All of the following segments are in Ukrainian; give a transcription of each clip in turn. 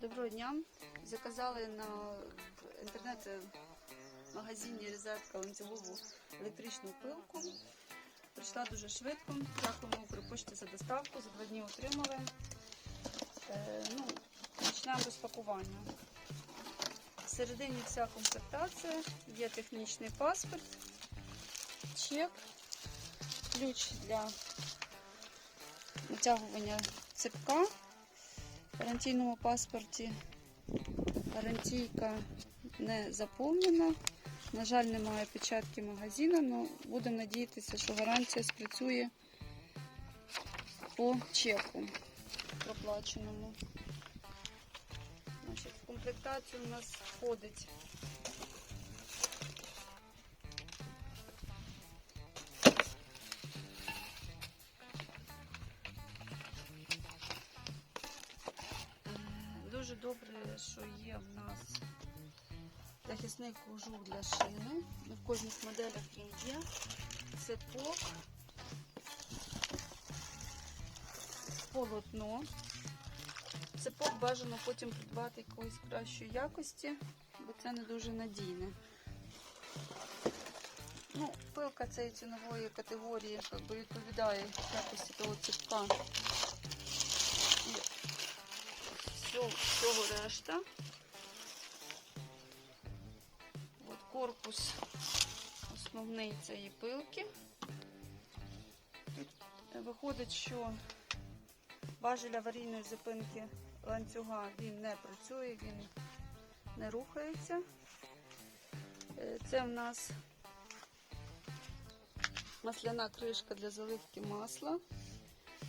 Доброго дня. Заказали на інтернет-магазині Резервка ланцюгову електричну пилку. Прийшла дуже швидко. Дякуємо Укрпошті за доставку. За два дні отримали. Е, ну, почнемо розпакування. Всередині вся комплектація, є технічний паспорт, чек, ключ для натягування цепка гарантійному паспорті. Гарантійка не заповнена. На жаль, немає печатки магазину, але будемо надіятися, що гарантія спрацює по чеку проплаченому. Значить, в комплектацію у нас входить Дуже добре, що є в нас захисний кожух для шини. В кожних моделях він є. Цепок, полотно. Цепок бажано потім придбати якоїсь кращої якості, бо це не дуже надійне. Ну, пилка цієї цінової категорії якби, відповідає якості того цепка всього, решта. От корпус основний цієї пилки. Тут виходить, що важель аварійної зупинки ланцюга він не працює, він не рухається. Е, Це в нас масляна кришка для заливки масла.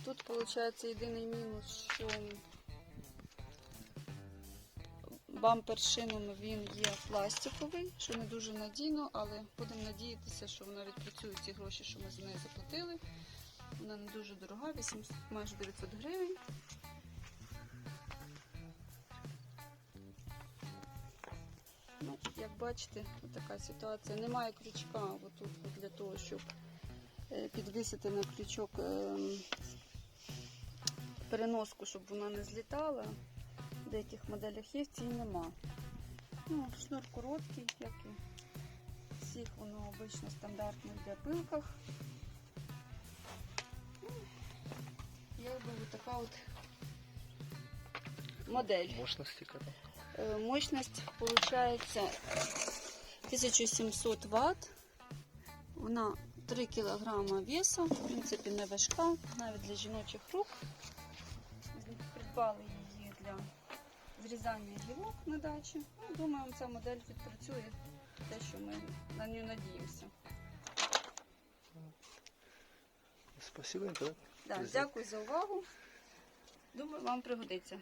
Тут виходить єдиний мінус, що бампер з шинами він є пластиковий, що не дуже надійно, але будемо надіятися, що вона відпрацює ці гроші, що ми за неї заплатили. Вона не дуже дорога, 800, майже 900 гривень. Ну, як бачите, така ситуація. Немає крючка отут для того, щоб е, підвісити на крючок ем, переноску, щоб вона не злітала. Деяких моделях є, в цій нема. Ну, шнур короткий, як і всіх, воно обично стандартне для пилках. Ну, Якби така от модель. Мощности какая? Э, Мощность получается 1700 Вт. Вона 3 кг весу, в принципі, не важка, навіть для жіночих рук. Придбали її для зрізання гілок на дачі. Ну, думаю, ця модель відпрацює те, що ми на нього надіємося. Спасибо, так? Да, дякую за увагу. Думаю, вам пригодиться.